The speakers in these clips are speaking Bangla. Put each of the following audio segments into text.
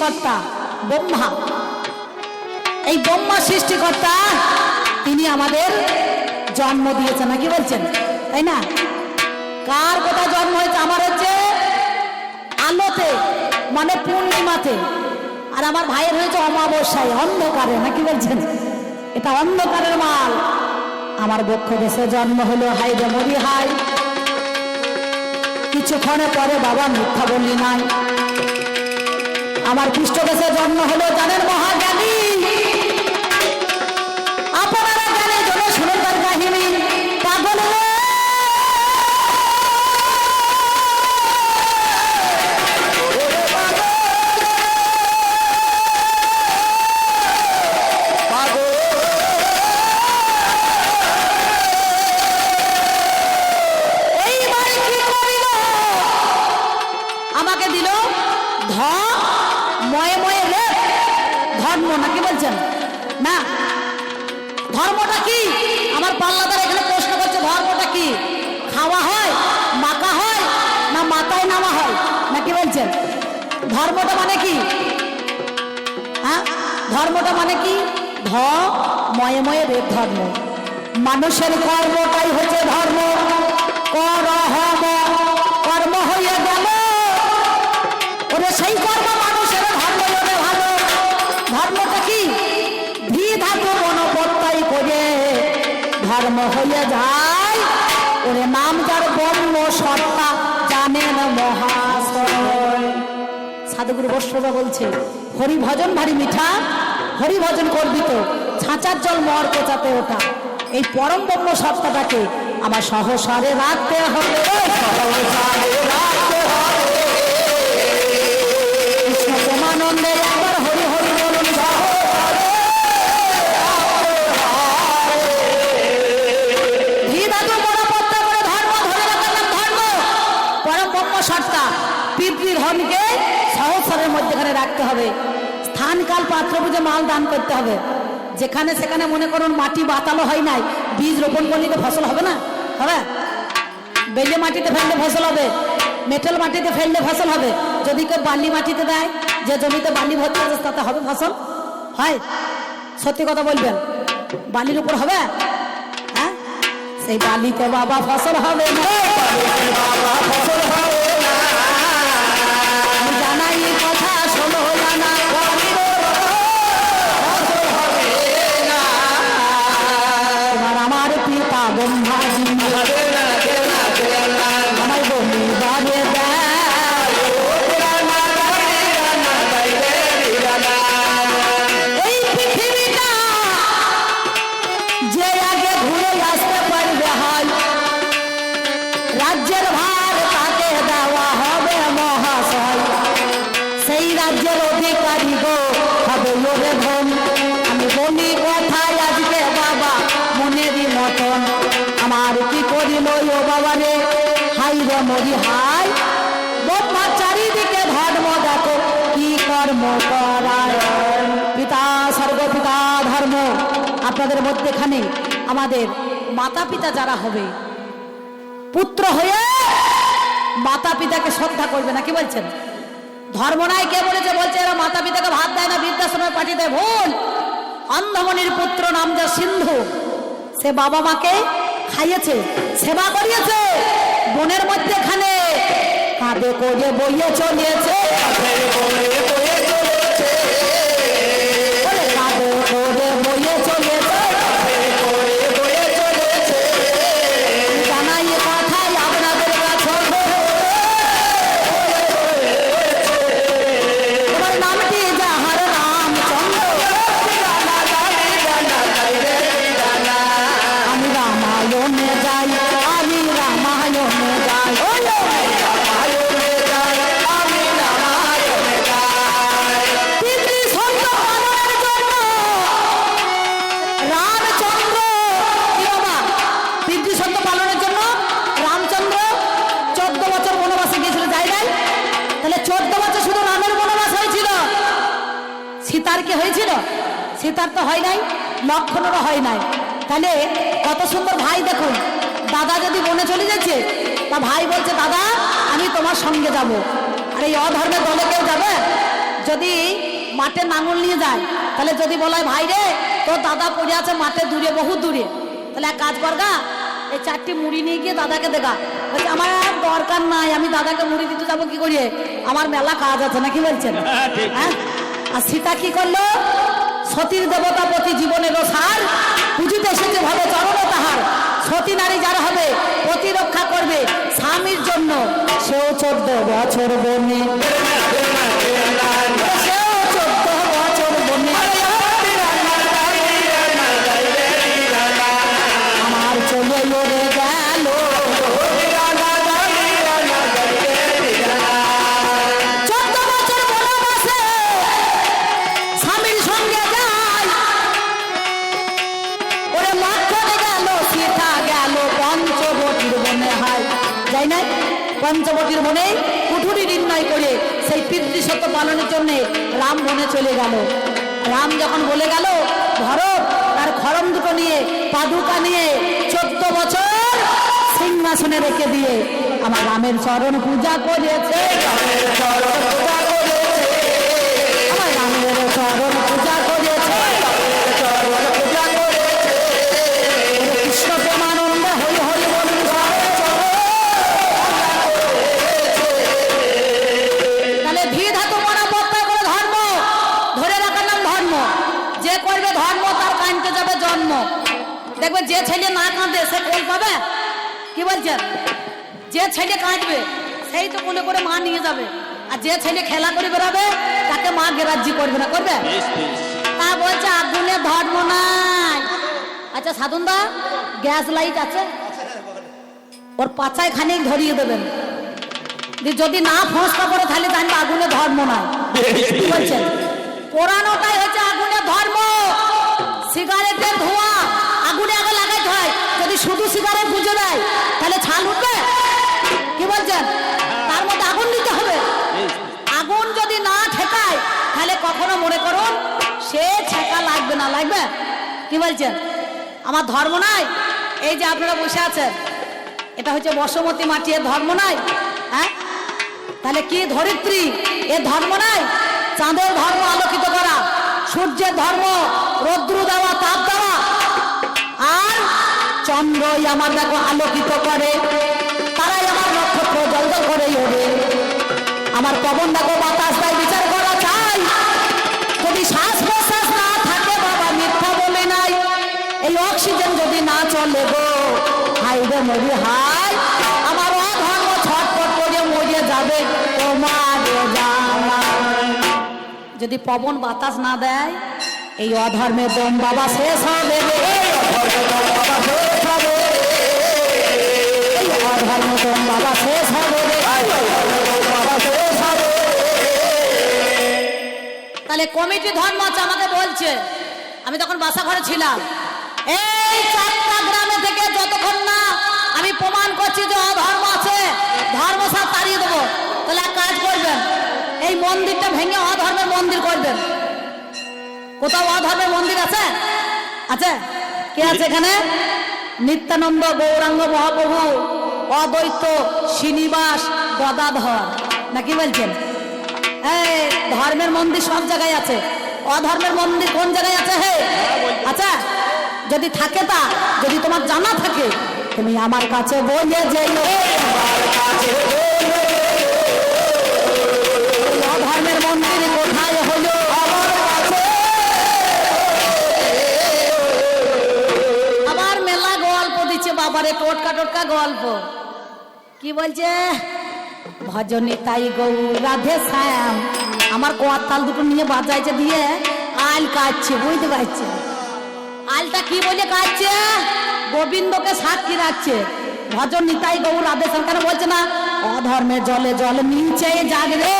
সৃষ্টিকর্তা, ব্রহ্মা। এই ব্রহ্মা সৃষ্টিকর্তা, তিনি আমাদের জন্ম দিয়েছেন, নাকি বলছেন? তাই না? কার কোথায় জন্ম হয়েছে? আমার হচ্ছে আলোতে মানে পূর্ণিমাতে। আর আমার ভাইয়ের হয়েছে অমাবস্যায়, অন্ধকারে, নাকি বলছেন? এটা অন্ধকারের মাল। আমার বক্ষ দেশে জন্ম হলো হাই রে মরি হাই কিছুক্ষণে পরে বাবা মিথ্যা বললি নাই। আমার খ্রিস্ট দেশে জন্ম হলো জানেন মহাজ্ঞানী? ধর্ম নাকি বলছেন? না। ধর্মটা কি? আমার পাল্লাদার এখানে প্রশ্ন করছে, ধর্মটা কি? খাওয়া হয় মাকা হয়, না মাথায় নামা হয়? নাকি বলছেন? ধর্মটা মানে কি? হ্যাঁ? ধর্মটা মানে কি? ধ ময়ে ময়ে রে ধর্ম। মানুষের কর্মটাই হচ্ছে ধর্ম। কর্ম হয়ে গেল। ওরে সেই কর্ম হয়ে যায় ওরে নাম যার ব্রহ্ম সত্তা জানেন মহাশয়। সাধুগুরু বৈষ্ণবা বলছে হরি ভজন ভারী মিঠা হরি ভজন করবি তো, ছাঁচার জল মর কোচাতে ওটা এই পরম ব্রহ্ম সত্তাটাকে আমার সহসারে রাখতে হবে। সহসারে রাখতে হবে। কাল পাত্র বুঝে মাল দান করতে হবে। যেখানে সেখানে মনে করুন মাটি বাতালো হয় নাই, বীজ রোপণ করলে তো ফসল হবে না? হবে? বেলে মাটিতে ফেললে ফসল হবে, মেটাল মাটিতে ফেললে ফসল হবে। যদি কেউ বালি মাটিতে দেয়, যে জমিতে বালি ভর্তি আছে, তাতে হবে ফসল? হয়? সত্যি কথা বলবেন? বালির উপর হবে? হ্যাঁ? সেই বালিতে বাবা ফসল হবে জানাই কথা, শোনো জানা মরি হাই। ব্রহ্মা চারিদিকে ধর্ম দেখো, কি কর্ম করায়? পিতা সর্বপিতা ধর্ম। আপনাদের মধ্যেখানে আমাদের মাতা পিতা যারা হবে, পুত্র হয়ে মাতা পিতাকে শ্রদ্ধা করবে না, কি বলছেন? ধর্ম নাই, কে বলেছে? বলছে এরা মাতা পিতাকে ভাত দেয় না, বৃদ্ধাশ্রমে পাঠিয়ে দেয়, ভুল। অন্ধমণির পুত্র নাম যা সিন্ধু, সে বাবা মাকে খাইয়েছে, সেবা করিয়েছে। বনের মধ্যেখানে কাঁধে করে বইয়ে চলিয়েছে। সীতার তো হয় নাই লক্ষণেরও হয় নাই। তাহলে কত সুন্দর ভাই দেখুন দাদা যদি বনে চলে যাচ্ছে তা ভাই বলছে দাদা আমি তোমার সঙ্গে যাব। আর এই অধর্মের দলে কেউ যাবে? যদি মাঠে নাঙল নিয়ে যায় তাহলে যদি বলা হয় ভাই রে তোর দাদা পড়ে আছে মাঠে দূরে বহু দূরে। তাহলে এক কাজ কর গা এই চারটি মুড়ি নিয়ে গিয়ে দাদাকে দেখা। বলছে আমার আর দরকার নাই আমি দাদাকে মুড়ি দিতে যাব কি করিয়ে? আমার মেলা কাজ আছে না কি বলছেন? হ্যাঁ, হ্যাঁ? আর সীতা কি করল? সতীর দেবতা প্রতি জীবনের সার পুজিতে এসেছে ভাবে চরণ তাহার। সতী নারী যারা হবে, প্রতিরক্ষা করবে স্বামীর জন্য, সেও চোদ্দ বছর বনে পঞ্চবটির মনে কুঠুরি নির্ণয় করে সেই পিতৃসত্য পালনের জন্যে রাম মনে চলে গেল। রাম যখন বলে গেল, ভরত, তার খরম দুটো নিয়ে, পাদুকা নিয়ে চোদ্দ বছর সিংহাসনে রেখে দিয়ে আমার রামের চরণ পূজা করেছে। চরণ জন্ম দেখবে যে ছেলে না কাঁদে সে কোল পাবে? কি বলছেন? যে ছেলে কাঁদবে সেই তো কোলে করে মা নিয়ে যাবে। আর যে ছেলে খেলা করে বেড়াবে তাকে মা গেরাজ্জি করবে না করবে? তা বলছে আগুনে ধর্ম নাই। আচ্ছা সাধনদা গ্যাস লাইট আছে? ওর পাচায় খানিক ধরিয়ে দেবেন। যদি না ফসকা পড়ে তাহলে জানবে আগুনে ধর্ম নাই। কি বলছেন? পোড়ানোটাই হচ্ছে ধর্ম সিগারেটের ধোঁয়া আগুনে আগে লাগাইতে হয়। যদি শুধু সিগারেট বুঝে দেয় তাহলে ছাল উঠবে? কি বলছেন? তার মধ্যে আগুন দিতে হবে। আগুন যদি না ঠেকায়, তাহলে কখনো মনে করুন সে ছেঁকা লাগবে না। লাগবে? কি বলছেন? আমার ধর্ম নাই? এই যে আপনারা বসে আছেন, এটা হচ্ছে বসমতী মাটি এর ধর্ম নাই? হ্যাঁ? তাহলে কি ধরিত্রী? এর ধর্ম নাই? চাঁদের ধর্ম আলোকিত করা, সূর্যের ধর্ম রৌদ্র দেওয়া তাপ দেওয়া আর চন্দ্রই আমার দেখো আলোকিত করে। তারাই আমার নক্ষত্র জল জল করে ওঠে। আমার পবন দেখো বাতাস তাই বিচার করা চাই। যদি শ্বাস প্রশ্বাস না থাকে বাবা, মিথ্যা বলে নাই। এই অক্সিজেন যদি না চলে গো, হাই রে মরি হাই। আমার অধর্ম ছটপট করে মরে যাবে তোমার যদি পবন বাতাস না দেয় এই অধর্মে দম বাবা শেষ হবে এই দম বাবা শেষ হবে তাহলে কমিটি ধর্ম আমাকে বলছে। আমি তখন বাসা ঘরে ছিলাম। এই চারটা গ্রামে থেকে যতক্ষণ না আমি প্রমাণ করছি যে অধর্ম আছে, ধর্ম সব তাড়িয়ে দেবো। তাহলে এক কাজ করবেন, এই মন্দিরটা ভেঙে অধর্মের মন্দির করবেন। কোথাও অধর্মের মন্দির আছে? আছে? কে আছে এখানে? নিত্যানন্দ গৌরাঙ্গ মহাপ্রভু, অদ্বৈত শ্রীনিবাস গদাধর। নাকি বলছেন? এই, ধর্মের মন্দির সব জায়গায় আছে। অধর্মের মন্দির কোন জায়গায় আছে, হে? আচ্ছা যদি থাকে তা, যদি তোমার জানা থাকে, তুমি আমার কাছে বলে যেও। আমার কাছে বলে টোটকা টোটকা গল্প। কি বলছে? ভজনী তাই গৌ রাধে শ্যাম। আমার কোয়ার তাল দুটো নিয়ে বাজাইছে দিয়ে আল কাটছে, বুঝতে পারছে? আলটা কি বলে কাটছে? গোবিন্দকে সাক্ষী রাখছে। ভজন নিতাই গৌ রাধে শ্যাম। কেন বলছে না? অধর্মে জলে জল নিচে জাগরে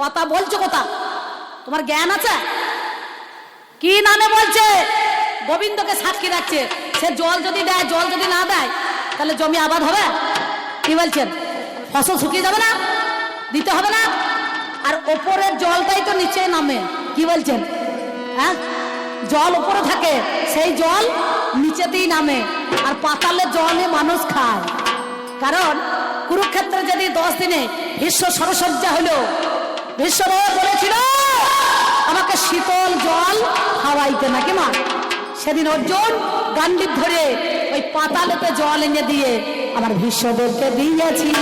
কথা বলছো কথা? তোমার জ্ঞান আছে? কি নামে বলছে? গোবিন্দকে সাক্ষী রাখছে। সে জল যদি দেয়, জল যদি না দেয়, তাহলে জমি আবাদ হবে? কি বলছেন? ফসল শুকিয়ে যাবে না? দিতে হবে না? আর ওপরের জলটাই তো নিচে নামে। কি বলছেন? হ্যাঁ? জল উপরে থাকে, সেই জল নিচেতেই নামে। আর পাতালের জলে মানুষ খায়। কারণ, কুরুক্ষেত্রে যদি দশ দিনে বিশ্ব সরসজ্জা হলো বিশ্ব বলেছিল, আমাকে শীতল জল খাওয়াইতে নাকি মা? সেদিন অর্জুন গান্ডিপ ধরে ওই পাতালেতে জল এনে দিয়ে আমার বিশ্বদেবকে দিয়েছিল।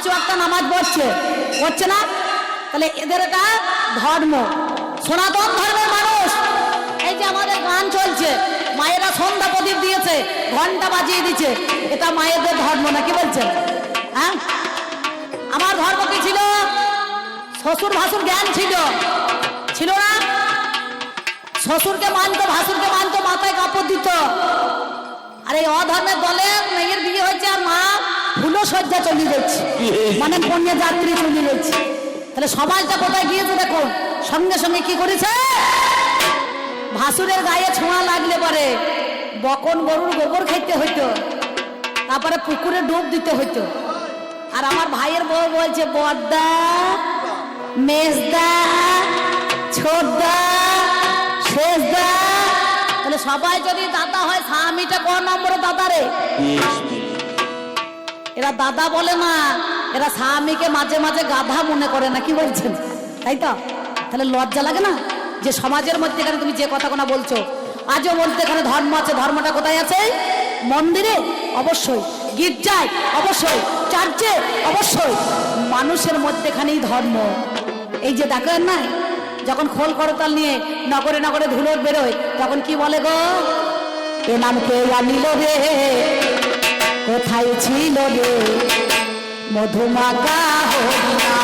পাঁচ ওয়াক্ত নামাজ পড়ছে। পড়ছে না? তাহলে এদের এটা ধর্ম। সনাতন ধর্মের মানুষ। এই যে আমাদের গান চলছে, মায়েরা সন্ধ্যা প্রদীপ দিয়েছে, ঘণ্টা বাজিয়ে দিচ্ছে এটা মায়েদের ধর্ম না কি বলছেন? হ্যাঁ? আমার ধর্ম কি ছিল? শ্বশুর ভাসুর জ্ঞান ছিল। ছিল না? শ্বশুরকে মানতো, ভাসুরকে মানতো, মাথায় কাপড় দিত। আর এই অধর্মের দলে মেয়ের বিয়ে হয়েছে আর মা ফুলো সজ্জা চলে যাচ্ছে মানে কন্যা যাত্রী চলে যাচ্ছে তাহলে সমাজটা কোথায় গিয়েছে দেখুন সঙ্গে সঙ্গে কি করেছে? ভাসুরের গায়ে ছোঁয়া লাগলে পরে বকন গরুর গোবর খাইতে হইতো। তারপরে পুকুরে ডুব দিতে হইতো। আর আমার ভাইয়ের বউ বলছে বড়দা মেজদা ছোটদা শেষদা। তাহলে সবাই যদি দাদা হয় স্বামীটা ক নম্বরে দাদা রে? এরা দাদা বলে না, এরা স্বামীকে মাঝে মাঝে গাধা মনে করে না, কি বলছেন? তাই তো? তাহলে লজ্জা লাগে না? যে সমাজের মধ্যে এখানে তুমি যে কথা কোনা বলছো, আজও বলতে এখানে ধর্ম আছে, ধর্মটা কোথায় আছে? মন্দিরে? অবশ্যই। গির্জায়? অবশ্যই। চার্চে? অবশ্যই। মানুষের মধ্যেখানেই ধর্ম। এই যে দেখেন না যখন খোল করতাল নিয়ে নগরে নগরে ধুলো বেরোয়, তখন কি বলে গো? এ নাম কে আনিল রে? কোথায় ছিল রে? মধুমাকা হরিণা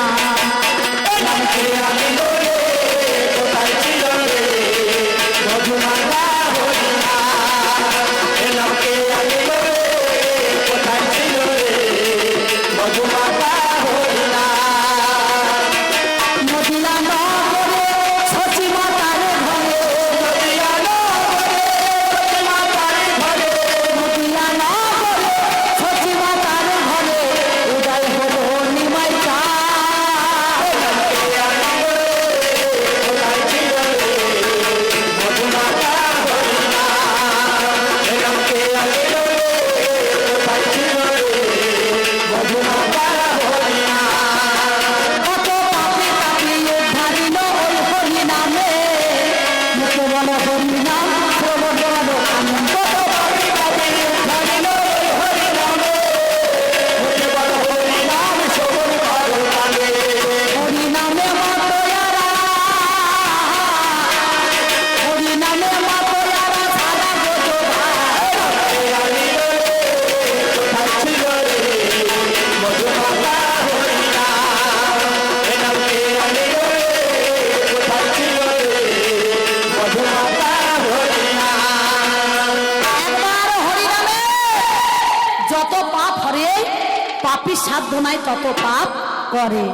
পাপি সাধ্য নাই তত পাপ করে।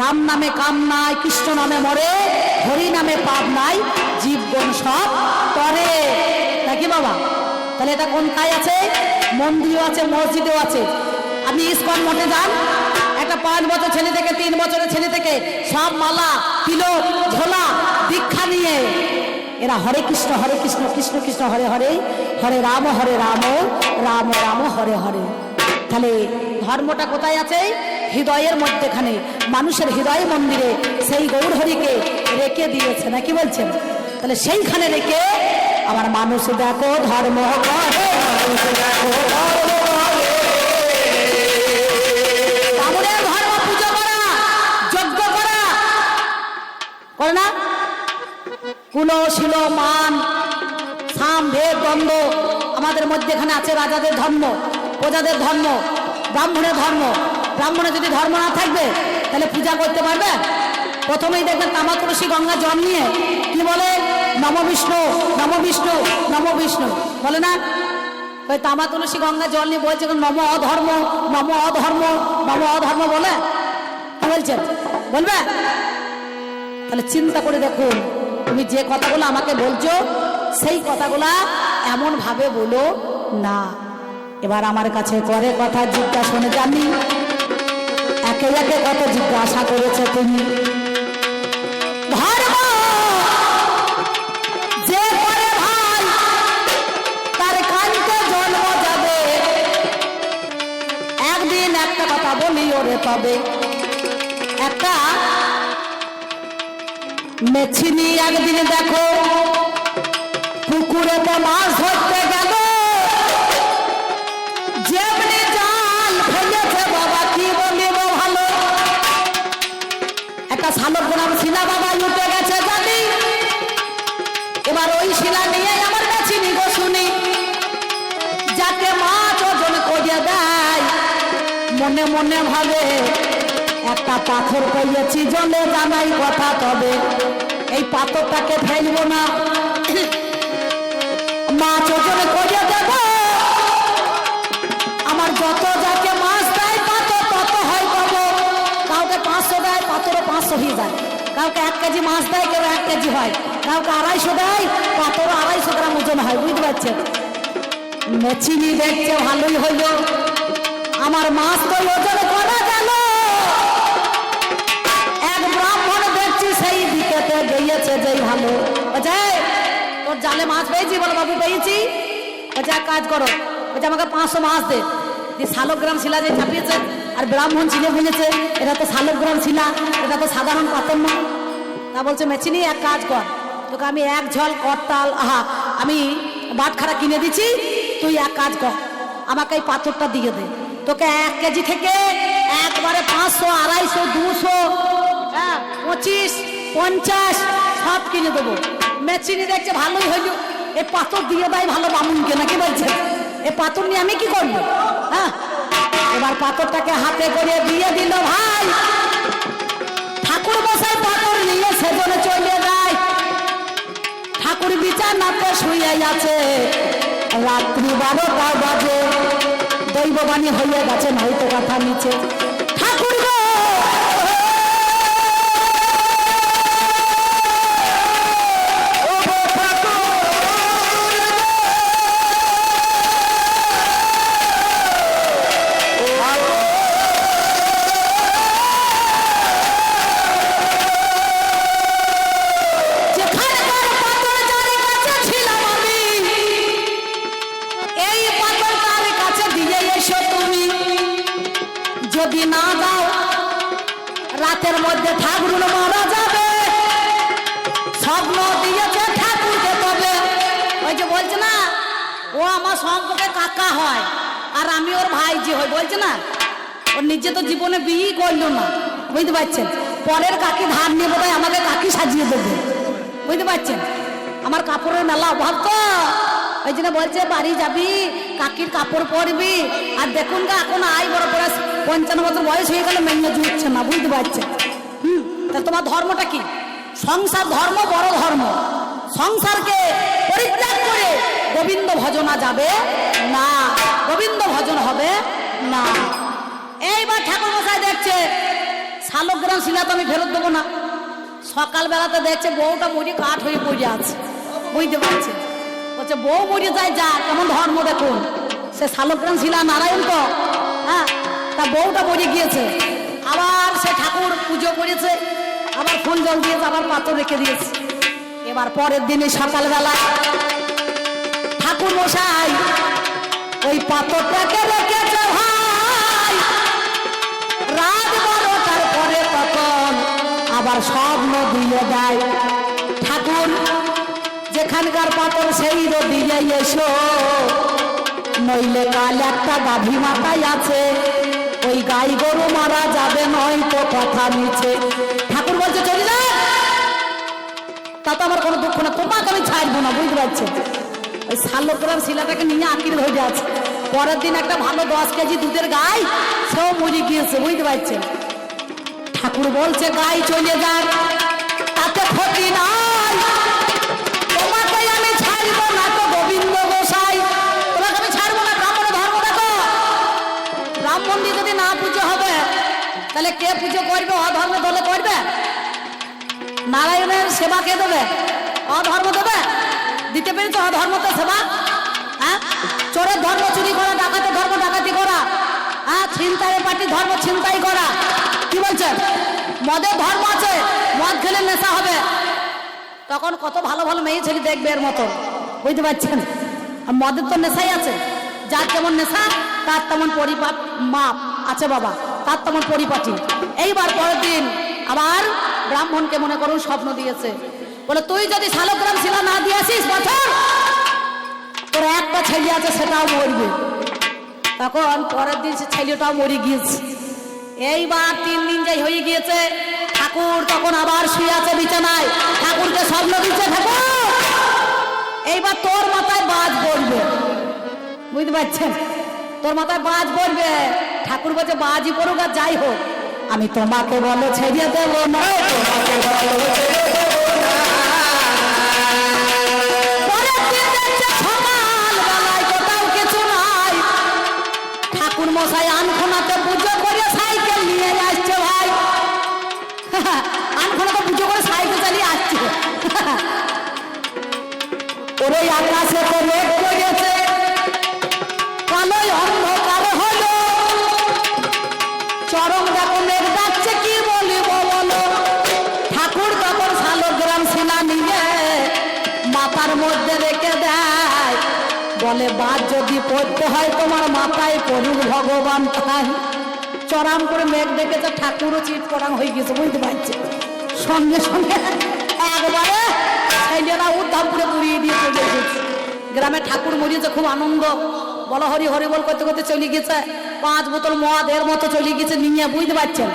রাম নামে কাম নাই, কৃষ্ণ নামে মরে, হরি নামে পাপ নাই, জীবগণ সব করে নাকি বাবা? তাহলে এটা কোন কাজ আছে? মন্দিরও আছে, মসজিদেও আছে। আপনি ইস্কন মঠে যান। একটা পাঁচ বছর ছেলে থেকে, তিন বছরের ছেলে থেকে সব মালা, তিলক, ঝোলা, দীক্ষা নিয়ে এরা হরে কৃষ্ণ হরে কৃষ্ণ কৃষ্ণ কৃষ্ণ, হরে হরে হরে রাম হরে রাম রাম রাম, হরে হরে। তাহলে ধর্মটা কোথায় আছে? হৃদয়ের মধ্যেখানে। মানুষের হৃদয় মন্দিরে সেই গৌরহরিকে রেখে দিয়েছে। না কি বলছেন? তাহলে সেইখানে রেখে আমার মানুষ দেখো, ধর্ম ধর্ম। পুজো করা, যজ্ঞ করা। না? কুলো, শিল, মান, সাম, ভেদ, দ্বন্দ্ব আমাদের মধ্যে এখানে আছে রাজাদের ধর্ম, প্রজাদের ধর্ম। ব্রাহ্মণের ধর্ম। ব্রাহ্মণের যদি ধর্ম না থাকবে, তাহলে পূজা করতে পারবে? প্রথমেই দেখবেন তামা তুলসী গঙ্গা জল নিয়ে কি বলে? নম বিষ্ণু নম বিষ্ণু নম বিষ্ণু। বলে না? ওই তামা তুলসী গঙ্গা জল নিয়ে বলছে নম অধর্ম নম অধর্ম নম অধর্ম বলে? বলছেন বলবে? তাহলে চিন্তা করে দেখুন, তুমি যে কথাগুলো আমাকে বলছো, সেই কথাগুলা এমন ভাবে বলো না। এবার আমার কাছে করে কথা জিজ্ঞাসা শুনে জানি। একে একে কত জিজ্ঞাসা করেছে তুমি? জন্ম যাবে। একদিন একটা কথা ওরে একটা মেছিনি একদিন দেখো, পুকুরে তো মাছ ধরতে মনে ভাবে, একটা পাথর কইয়েছি জলে জানাই কথা তবে। এই পাথরটাকে ফেলব না। মাছ ওজন করে দেব। আমার যত যাকে মাছ দেয় পাথর তত হয় পাবো কাউকে পাঁচশো দেয় পাথরও পাঁচশো হয়ে যায়। কাউকে এক কেজি মাছ দেয়, কেউ এক কেজি হয়। কাউকে আড়াইশো দেয় পাথরও আড়াইশো গ্রাম ওজন হয়, বুঝতে পারছেন? মেচিনি দেখছে, ভালোই হইল আমার মাছ তো ওজন করা গেল। এক ব্রাহ্মণ দেখছি সেই দিকেতে গিয়েছে যেই ভালো। তোর জালে মাছ পেয়েছি বলো বাবু, পেয়েছি। বলছে, এক কাজ করো। বলছে, আমাকে পাঁচশো মাছ দে। যে শালগ্রাম শিলা যে ছাপিয়েছে আর ব্রাহ্মণ ছিলে ভেঙেছে, এটা তো শালগ্রাম শিলা, এটা তো সাধারণ পাথর না। তা বলছে, মেচিনি, এক কাজ কর। তোকে আমি এক ঝল করতাল, আহা, আমি বাটখারা কিনে দিচ্ছি, তুই এক কাজ কর। আমাকে এই পাথরটা দিয়ে দে। তোকে এক কেজি থেকে একবারে পাঁচশো আড়াইশো দুশো হ্যাঁ, পঁচিশ পঞ্চাশ সব কিনে দেবো। মেচিনি দেখছে ভালোই হইল। এ পাথর দিয়ে দেয় ভালো বামুনকে নাকি বলছে? এ পাথর নিয়ে আমি কি করব? হ্যাঁ এবার পাথরটাকে হাতে করে দিয়ে দিল ভাই। ঠাকুর বসাই পাথর নিয়ে সেজনে চলে যায়। ঠাকুর বিছানাতে শুয়ে আছে। রাত্রি বারোটা বাজে। দৈববাণী হইয়া গেছে হয়তো কথা নিচে। কাকা হয়। আর আমি ওর ভাই যে হই বলছে না? ওর নিজে তো জীবনে বিয়ে করল না, বুঝতে পারছেন? পরের কাকি ধার নিয়ে বোধহয় আমাকে কাকি সাজিয়ে দেবে, বুঝতে পারছেন? আমার কাপড়ের মেলা অভাব তো, ওই জন্য বলছে, বাড়ি যাবি, কাকির কাপড় পরবি। আর দেখুন গা, এখন আয় বড় বয়স পঞ্চান্ন বছর বয়স হয়ে গেলে, মেনে জুটছে না, বুঝতে পারছে হুম, তা তোমার ধর্মটা কি? সংসার ধর্ম, বড় ধর্ম। সংসারকে পরিত্যাগ করে গোবিন্দ ভজনা যাবে না। গোবিন্দ ভজন হবে না। এইবার ঠাকুর মশাই দেখছে, শালগ্রাম শিলা তো আমি ফেরত দেবো না। সকালবেলাতে দেখছে বউটা মরি কাঠ হয়ে পড়ে আছে। বুঝতে পারছে? বলছে, বউ মরে যায় যা কেমন ধর্ম দেখুন। সে শালগ্রাম শিলা নারায়ণ তো হ্যাঁ? তা বউটা মরে গিয়েছে। আবার সে ঠাকুর পুজো করেছে, আবার ফুল জল দিয়েছে আবার পাথর রেখে দিয়েছে। এবার পরের দিনে সকালবেলায় দিয়ে দেয় ঠাকুর, যেখানকার পাথর সেই দিয়ে এসো। নইলে কাল একটা গাভী মাথায় আছে। ওই গাই গরু মারা যাবে নয় তো কথা নিচে ঠাকুর বলছে, চলে যা। তাতে আমার কোনো দুঃখ না তোমাকে আমি ছাড়বো না, বুঝতে পারছ? ওই শাল্যগ্রাম শিলাটাকে নিয়ে আঁকির হয়ে আছে। পরের দিন একটা ভালো দশ কেজি দুধের গাই সেও মরে গিয়েছে, বুঝতে পারছেন ঠাকুর বলছে, গাই চলে যাক। তাহলে কে পুজো করবে? অধর্ম দলে করবে? নারায়ণের সেবা কে দেবে? অধর্ম দেবে? দিতে পেরেছ অধর্মতে সেবা? হ্যাঁ? চোরের ধর্ম চুরি করা, ডাকাতের ধর্ম ডাকাতি করা। হ্যাঁ? ছিনতাইয়ের পার্টি, ধর্ম ছিনতাই করা। কি বলছেন? মদের ধর্ম আছে, মদ খেলে নেশা হবে। তখন কত ভালো ভালো মেয়ে ছেলে দেখবে এর মতন বুঝতে পারছেন? মদের তো নেশাই আছে। যার যেমন নেশা, তার তেমন পরিপাট মাপ আছে বাবা, তার তেমন পরিপাটি। এইবার পরের দিন আবার ব্রাহ্মণকে মনে করুন স্বপ্ন দিয়েছে। বলে, তুই যদি শালগ্রাম শিলা না দিয়ে আসিস বছর তোর একটা ছেলে আছে, সেটাও মরবে। তখন পরের দিন সে ছেলেটাও মরে গিয়েছে। এইবার তিন দিন যাই হয়ে গিয়েছে ঠাকুর তখন আবার শুয়ে আছে বিছানায়। ঠাকুরকে স্বপ্ন দিচ্ছে ঠাকুর এইবার তোর মাথায় বাজ পড়বে। বুঝতে পারছেন? তোর মাথায় বাজ পড়বে। ঠাকুর বলছে বাজি পড়ুক আর যাই হোক। আমি তোমাকে বলো ছেড়ে দেবো না। তোমাকে বলো ছেড়ে দেবো ঠাকুর মশাই আনখোনাতে পুজো নিয়ে আসছে ভাই। আনখোনাতে পুজো করে সাইকেল চালিয়ে আসছে। ওরে আকাশে তো মেঘ মেঘ ডাকছে, কি বলো? ঠাকুর তখন নিয়ে মাথার মধ্যে রেখে দেয়। বলে, বাদ যদি পড়তে হয় তোমার মাথায় পড়ুক ভগবান তাই। চরাম করে মেঘ ডেকেছে ঠাকুরও চিট করাম হয়ে গেছে বুঝতে পারছে। সঙ্গে সঙ্গে একবারে ছেলেরা উদ্ধাম করে পুড়িয়ে দিয়ে চলে এসেছে। গ্রামে ঠাকুর মরিয়েছে, খুব আনন্দ। বলো হরি হরি বল করতে করতে চলে গেছে পাঁচ বোতল মদ এর মতো চলে গেছে নিয়ে, বুঝতে পারছেন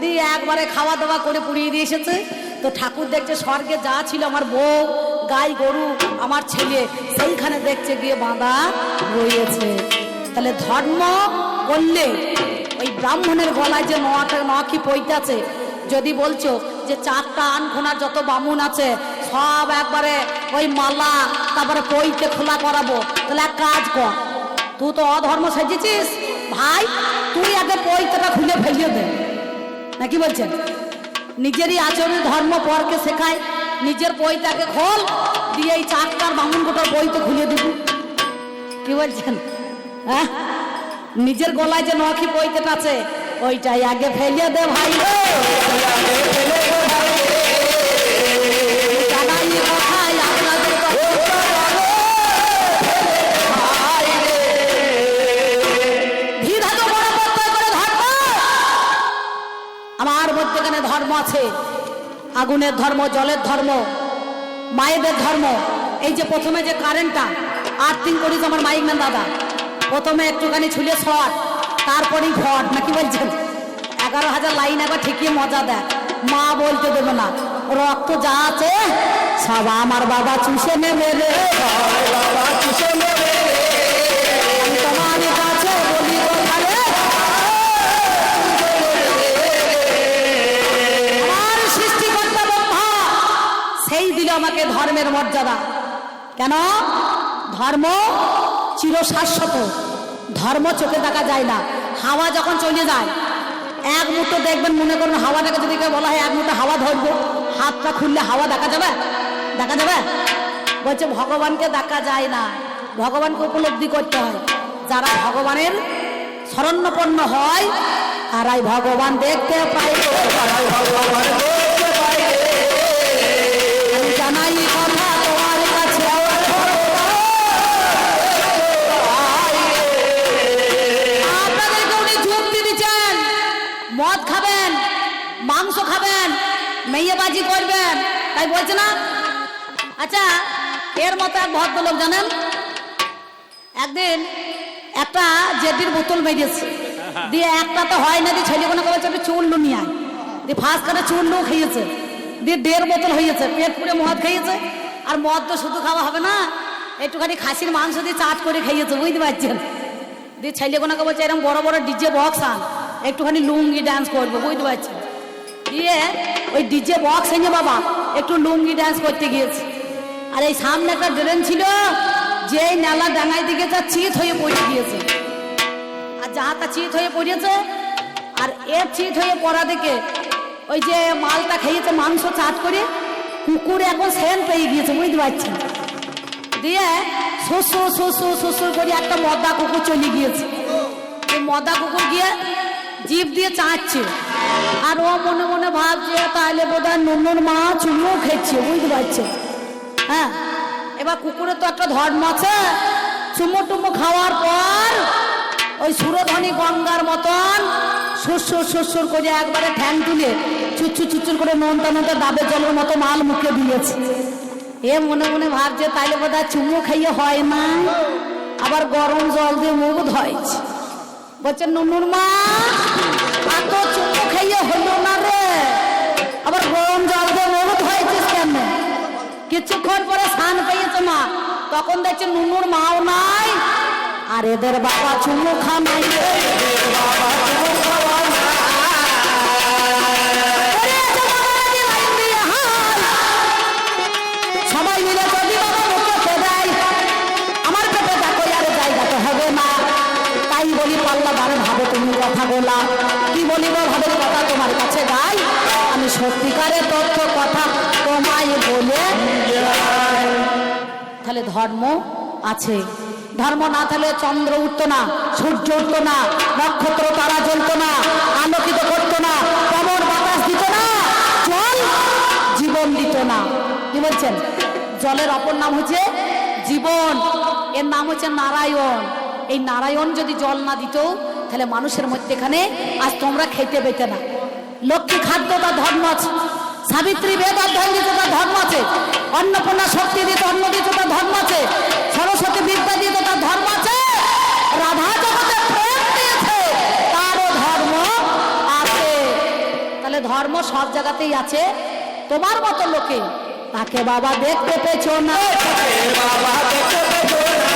দিয়ে একবারে খাওয়া দাওয়া করে পুড়িয়ে দিয়ে এসেছে। তো ঠাকুর দেখছে, স্বর্গে যা ছিল আমার বউ, গাই গরু, আমার ছেলে, সেইখানে দেখছে গিয়ে বাঁধা রয়েছে। তাহলে ধর্ম করলে ওই ব্রাহ্মণের গলায় যে নটা নখি পইতাছে? যদি বলছো যে চারটা আনখোনার যত বামুন আছে, সব একবারে ওই মালা, তারপরে পইতে খোলা করাবো। তাহলে এক কাজ কর, তুই তো অধর্ম সেজেছিস। ভাই, তুই আগে পইতেটা খুলে ফেলিয়ে দে। নাকি বলছেন? নিজেরই আচরণ ধর্ম পরকে শেখায়, নিজের বইটাকে খোল, দিয়ে এই চারটার বামুন গোটার বইতে খুলে দিবি। কি বলছেন? হ্যাঁ? নিজের গলায় যে নখি বইতেটা আছে ওইটাই আগে ফেলে দে ভাই আমার মধ্যেখানে ধর্ম আছে। আগুনের ধর্ম, জলের ধর্ম, মায়েদের ধর্ম। এই যে প্রথমে যে কারেন্টটা আর্থিং করিস আমার মাইক ম্যান দাদা। প্রথমে একটুখানি ছুলে শর্ট তারপরেই ফট নাকি বলছেন? এগারো হাজার লাইন একবার ঠিকই মজা দেয় মা বলতে দেবে না, রক্ত যা আছে সব আমার বাবা চুষে নেবে রে। সেই দিল আমাকে ধর্মের মর্যাদা। কেন? ধর্ম চিরশাশ্বত ধর্ম চোখে দেখা যায় না। হাওয়া যখন চলে যায়, এক মুহূর্ত দেখবেন, মনে করুন হাওয়াটাকে যদি কেউ বলা হয়, এক মুহূর্তে হাওয়া ধরবো। হাতটা খুললে হাওয়া দেখা যাবে? দেখা যাবে? বলছে, ভগবানকে দেখা যায় না। ভগবানকে উপলব্ধি করতে হয়। যারা ভগবানের শরণ্যপন্ন হয়, তারাই ভগবান দেখতে পায়। খাবেন, মেয়েবাজি করবেন। তাই বলছে না? আচ্ছা এর মতো এক ভদ্রলোক জানেন, একদিন একটা জেডির বোতল মেরেছে দিয়ে একটা তো হয় না, দিয়ে ছেলে কোনো বলছে একটু চুল্লু নিয়ে আয় দিয়ে ফার্স্ট কাটে চুল্লু খেয়েছে দিয়ে দেড় বোতল হয়েছে পেট পুড়ে মদ খেয়েছে আর মদ তো শুধু খাওয়া হবে না, একটুখানি খাসির মাংস দিয়ে চাট করে খেয়েছে বুঝতে পারছেন? দিয়ে ছেলে কোনাকে বলছে এরকম বড় বড় ডিজে বক্স আন, একটুখানি লুঙ্গি ডান্স করব, বুঝতে পারছেন? দিয়ে ওই ডিজে বক্স এনে বাবা, একটু লুঙ্গি ডান্স করতে গিয়েছে। আর এই সামনে একটা ড্রেন ছিল, যেই নালা ডাঙায় দিকে যা চিত হয়ে পড়ে গিয়েছে। আর যাহাটা চিত হয়ে পড়েছে, আর এর চিত হয়ে পড়া দেখে ওই যে মালটা খেয়েছে, মাংস চাট করে, কুকুর এখন সেন পেয়ে গিয়েছে, বুঝতে পারছি। দিয়ে শ্বশুর শ্বশুর শ্বশুর করে একটা মদা কুকুর চলে গিয়েছে। ওই মদা কুকুর গিয়ে জিভ দিয়ে চাঁচছে আর ও মনে মনে ভাবছে তাহলে বোধ হয় নুনুর মা চুমো খেচ্ছে বুঝতে পারছে? হ্যাঁ? এবার কুকুরের তো একটা ধর্ম আছে চুমো টুমো খাওয়ার পর ওই সুরধনী গঙ্গার মতন শ্বশুর শ্বশুর করে একবারে ঠ্যাং তুলে চুচ্চু চুচুর করে নোনটা নোনটা ডাবের জলের মতো মাল মুখে দিয়েছে। এ মনে মনে ভাবছে, তাইলে বোধ হয় চুমু খাইয়ে হয় না, আবার গরম জল দিয়ে মুখ ধয়েছে বলছে নুনুর মা, এত চুমু খাইয়ে হলো না রে। আবার গরম জল দিয়ে মুখ হয়েছিস কেন? কিছুক্ষণ পরে স্নান পেয়েছে মা। তখন দেখছে নুনুর মাও নাই। আর এদের বাবা চুমু খা নাই ওরে সত্যিকারের তথ্য কথা তোমায় বলে তাহলে ধর্ম আছে। ধর্ম না থাকলে চন্দ্র উঠতো না, সূর্য উঠতো না, নক্ষত্র, তারা জ্বলতো না, আলোকিত করতো না, কেমন বাতাস দিত না, জল জীবন দিত না। কি বলছেন? জলের অপর নাম হচ্ছে জীবন। এর নাম হচ্ছে নারায়ণ। এই নারায়ণ যদি জল না দিত, তাহলে মানুষের মধ্যে এখানে আজ তোমরা খেতে পেতে না। লক্ষ্মী খাদ্য তার ধর্ম আছে। সাবিত্রী বেদ অধ্যয়ন দিতে তার ধর্ম আছে। অন্নপূর্ণা শক্তি দিতে অন্ন দিতে তার ধর্ম আছে। সরস্বতী বিদ্যা দিতে তার ধর্ম আছে। রাধা জগতে প্রেম দিয়েছে, তারও ধর্ম আছে। তাহলে ধর্ম সব জায়গাতেই আছে। তোমার মতো লোকে তাকে বাবা দেখতে পেছো না? বলি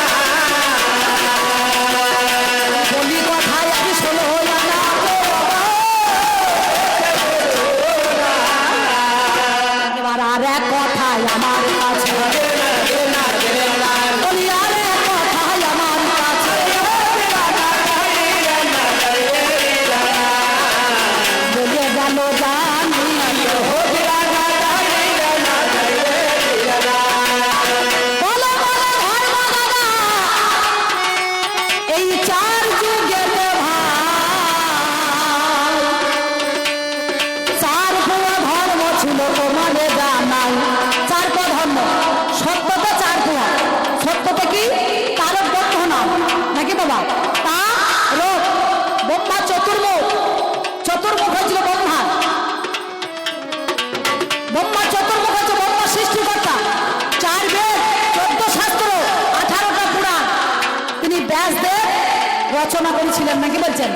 রচনা করেছিলেন নাকি বলছেন?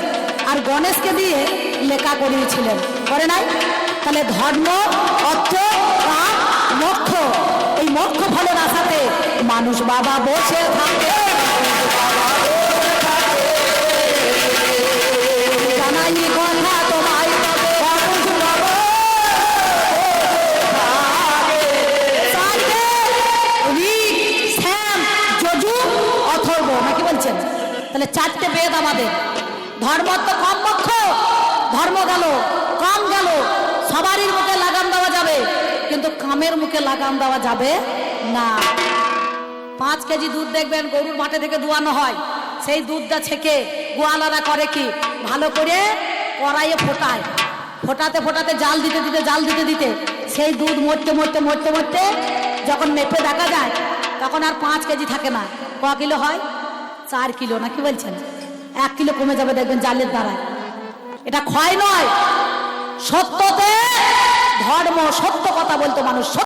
আর গণেশকে দিয়ে লেখা করিয়েছিলেন। করে নাই? তাহলে ধর্ম, অর্থ কাম মোক্ষ, এই মোক্ষ ফলের আশাতে মানুষ বাবা বসে থাকে। নাকি বলছেন? তাহলে চারটে বেদ আমাদের। সবারই মুখে লাগাম দেওয়া যাবে, কিন্তু কামের মুখে লাগাম দেওয়া যাবে না। পাঁচ কেজি দুধ দেখবেন গরুর মাঠে থেকে দোয়ানো হয়। সেই দুধটা ছেঁকে গোয়ালারা করে কি? ভালো করে কড়াইয়ে ফোটায়। ফোটাতে ফোটাতে জাল দিতে দিতে, জাল দিতে দিতে সেই দুধ মরতে মরতে মরতে মরতে যখন মেপে দেখা যায়, তখন আর পাঁচ কেজি থাকে না। ক কিলো হয়? চার কিলো না কি বলছেন? এক কিলো কমে যাবে দেখবেন জালের দ্বারায়। এটা ক্ষয় নয়, সত্যতে ধর্ম সত্য কথা বলতো মানুষ